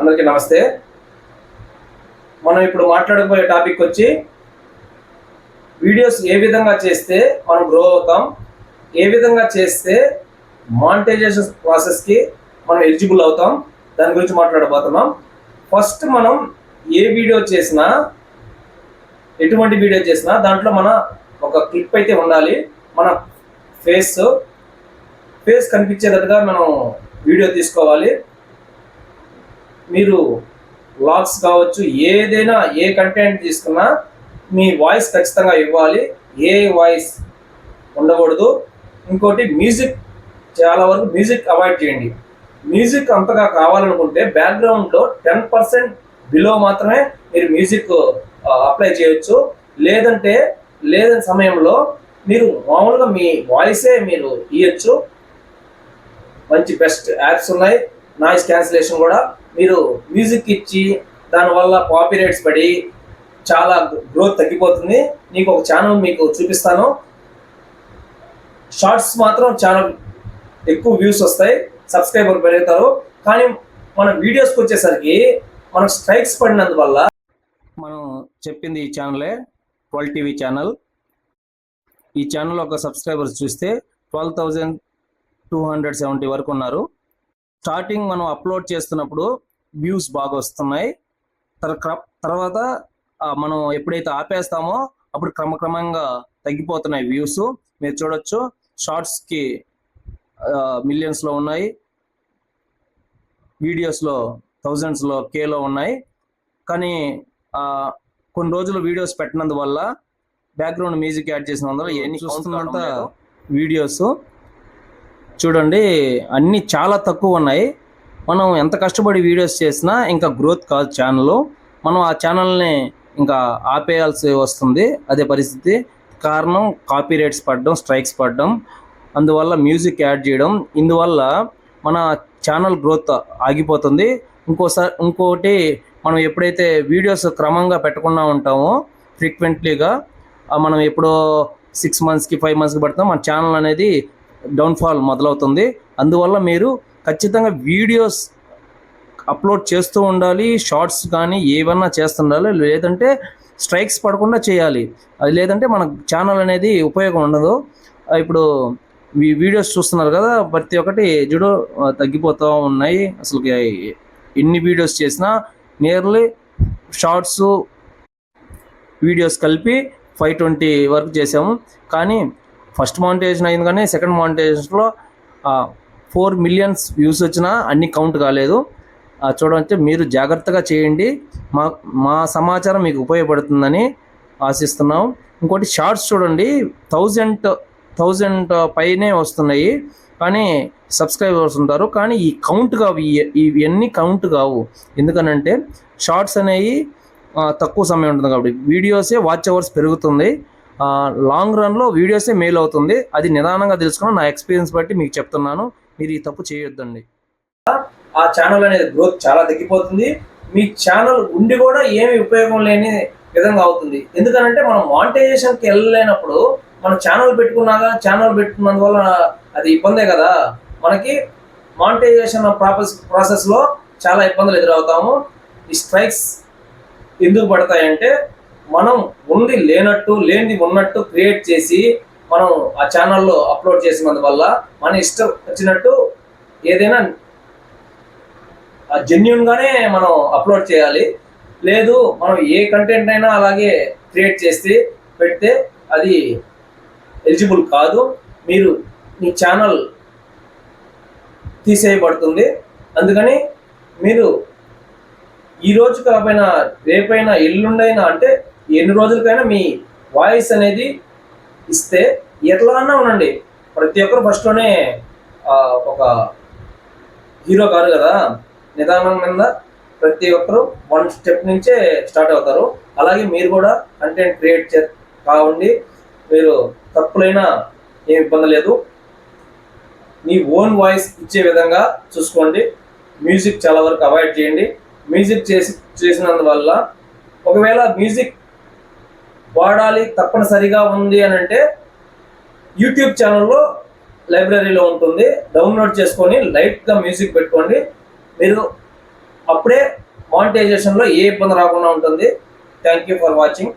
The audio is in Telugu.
అందరికీ నమస్తే. మనం ఇప్పుడు మాట్లాడబోయే టాపిక్ వచ్చి వీడియోస్ ఏ విధంగా చేస్తే మనం గ్రో అవుతాం ఏ విధంగా చేస్తే మానిటైజేషన్ ప్రాసెస్కి మనం ఎలిజిబుల్ అవుతాం దాని గురించి మాట్లాడబోతున్నాం. ఫస్ట్ మనం ఏ వీడియో చేసినా ఎటువంటి వీడియో చేసినా దాంట్లో మన ఒక క్లిప్ అయితే ఉండాలి. మన ఫేస్ ఫేస్ కనిపించేటట్టుగా మనం వీడియో తీసుకోవాలి. మీరు వ్లాగ్స్ కావచ్చు ఏదైనా ఏ కంటెంట్ తీసుకున్నా మీ వాయిస్ ఖచ్చితంగా ఇవ్వాలి. ఏ వాయిస్ ఉండకూడదు. ఇంకోటి మ్యూజిక్ చాలా వరకు మ్యూజిక్ అవాయిడ్ చేయండి. మ్యూజిక్ అంతగా కావాలనుకుంటే బ్యాక్గ్రౌండ్లో టెన్ పర్సెంట్ బిలో మాత్రమే మీరు మ్యూజిక్ అప్లై చేయొచ్చు. లేదంటే లేదని సమయంలో మీరు మామూలుగా మీ వాయిసే మీరు ఇవ్వచ్చు మంచి బెస్ట్ యాప్స్ ఉన్నాయి. నాయిస్ క్యాన్సిలేషన్ కూడా మీరు మ్యూజిక్ ఇచ్చి దానివల్ల కాపీ రైట్స్ పడి చాలా గ్రోత్ తగ్గిపోతుంది. నీకు ఒక ఛానల్ మీకు చూపిస్తాను. షార్ట్స్ మాత్రం ఛానల్ ఎక్కువ వ్యూస్ వస్తాయి. సబ్స్క్రైబర్ పెరుగుతారు. కానీ మన వీడియోస్కి వచ్చేసరికి మనం స్ట్రైక్స్ పడినందువల్ల మనం చెప్పింది ఈ ఛానలే ట్వెల్వ్ టీవీ ఛానల్ ఈ ఛానల్ ఒక సబ్స్క్రైబర్స్ చూస్తే twelve thousand two hundred seventy వరకు ఉన్నారు. స్టార్టింగ్ మనం అప్లోడ్ చేస్తున్నప్పుడు వ్యూస్ బాగా వస్తున్నాయి. తర్వాత మనం ఎప్పుడైతే ఆపేస్తామో అప్పుడు క్రమక్రమంగా తగ్గిపోతున్నాయి వ్యూస్. మీరు చూడొచ్చు షార్ట్స్కి మిలియన్స్లో ఉన్నాయి. వీడియోస్లో థౌజండ్స్లో కేలో ఉన్నాయి. కానీ ఆ, కొన్ని రోజులు వీడియోస్ పెట్టినందువల్ల బ్యాక్గ్రౌండ్ మ్యూజిక్ యాడ్ చేసినందువల్ల ఎన్ని చూస్తున్నంత వీడియోస్ చూడండి అన్నీ చాలా తక్కువ ఉన్నాయి. మనం ఎంత కష్టపడి వీడియోస్ చేసినా ఇంకా గ్రోత్ కాదు ఛానల్ మనం ఆ ఛానల్ని ఇంకా ఆపేయాల్సి వస్తుంది అదే పరిస్థితి. కారణం కాపీ రేట్స్ పడడం స్ట్రైక్స్ పడడం అందువల్ల మ్యూజిక్ యాడ్ చేయడం. ఇందువల్ల మన ఛానల్ గ్రోత్ ఆగిపోతుంది. ఇంకోసారి ఇంకోటి మనం ఎప్పుడైతే వీడియోస్ క్రమంగా పెట్టకుండా ఉంటామో ఫ్రీక్వెంట్లీగా మనం ఎప్పుడో సిక్స్ మంత్స్కి ఫైవ్ మంత్స్కి పడతాం మన ఛానల్ అనేది డౌన్ఫాల్ మొదలవుతుంది. అందువల్ల మీరు ఖచ్చితంగా వీడియోస్ అప్లోడ్ చేస్తూ ఉండాలి షార్ట్స్ కానీ ఏమన్నా చేస్తుండాలి లేదంటే స్ట్రైక్స్ పడకుండా చేయాలి. అది లేదంటే మన ఛానల్ అనేది ఉపయోగం ఉండదు. ఇప్పుడు ఈ వీడియోస్ చూస్తున్నారు కదా ప్రతి ఒక్కటి జుడో తగ్గిపోతూ ఉన్నాయి. అసలు ఎన్ని వీడియోస్ చేసినా నియర్లీ షార్ట్స్ వీడియోస్ కలిపి ఫైవ్ ట్వంటీ వరకు చేసాము. కానీ ఫస్ట్ మానిటైజేషన్ అయింది కానీ సెకండ్ మానిటైజేషన్లో ఫోర్ మిలియన్స్ వ్యూస్ వచ్చినా అన్ని కౌంట్ కాలేదు. చూడవచ్చు మీరు జాగ్రత్తగా చేయండి. మా మా సమాచారం మీకు ఉపయోగపడుతుందని ఆశిస్తున్నాం. ఇంకోటి షార్ట్స్ చూడండి థౌజండ్ థౌజండ్ పైనే వస్తున్నాయి. కానీ సబ్స్క్రైబర్స్ ఉంటారు. కానీ ఈ కౌంట్ కావు ఇవన్నీ కౌంట్ కావు. ఎందుకనంటే షార్ట్స్ అనేవి తక్కువ సమయం ఉంటుంది కాబట్టి. వీడియోసే వాచ్ అవర్స్ పెరుగుతుంది. లాంగ్ రన్లో వీడియోసే మేలు అవుతుంది. అది నిదానంగా తెలుసుకుని నా ఎక్స్పీరియన్స్ బట్టి మీకు చెప్తున్నాను. మీరు ఈ తప్పు చేయొద్దండి. ఆ ఛానల్ అనేది గ్రోత్ చాలా తగ్గిపోతుంది. మీ ఛానల్ ఉండి కూడా ఏమి ఉపయోగం లేని విధంగా అవుతుంది. ఎందుకనంటే మనం మానిటైజేషన్కి వెళ్ళలేనప్పుడు మనం ఛానల్ పెట్టుకున్నాక ఛానల్ పెట్టుకున్నందువల్ల అది ఇబ్బందే కదా. మనకి మానిటైజేషన్ ప్రాసెస్ ప్రాసెస్లో చాలా ఇబ్బందులు ఎదురవుతాము. ఈ స్ట్రైక్స్ ఎందుకు పడతాయంటే మనం ఉంది లేనట్టు లేనిది ఉన్నట్టు క్రియేట్ చేసి మనం ఆ ఛానల్లో అప్లోడ్ చేసినందువల్ల మన ఇష్టం వచ్చినట్టు ఏదైనా జెన్యున్గానే మనం అప్లోడ్ చేయాలి. లేదు మనం ఏ కంటెంట్ అయినా అలాగే క్రియేట్ చేస్తే పెడితే అది ఎలిజిబుల్ కాదు. మీరు మీ ఛానల్ తీసేయబడుతుంది. అందుకని మీరు ఈ రోజు కాకపోయినా రేపైనా ఎల్లుండైనా అంటే ఎన్ని రోజులకైనా మీ వాయిస్ అనేది ఇస్తే ఎట్లా అన్నా ఉండండి. ప్రతి ఒక్కరు ఫస్ట్లోనే ఒక హీరో కాదు కదా. నిదానం మీద ప్రతి ఒక్కరు వన్ స్టెప్ నుంచే స్టార్ట్ అవుతారు. అలాగే మీరు కూడా కంటెంట్ క్రియేట్ చే కావండి. మీరు తప్పులైనా ఏం ఇబ్బంది లేదు. మీ ఓన్ వాయిస్ ఇచ్చే విధంగా చూసుకోండి. మ్యూజిక్ చాలా వరకు అవాయిడ్ చేయండి. మ్యూజిక్ చేసి చేసినందువల్ల ఒకవేళ మ్యూజిక్ వాడాలి తప్పనిసరిగా ఉంది అని అంటే యూట్యూబ్ ఛానల్లో లైబ్రరీలో ఉంటుంది. డౌన్లోడ్ చేసుకొని లైట్గా మ్యూజిక్ పెట్టుకోండి. మీరు అప్పుడే మానిటైజేషన్లో ఏ ఇబ్బంది రాకుండా ఉంటుంది. Thank you for watching.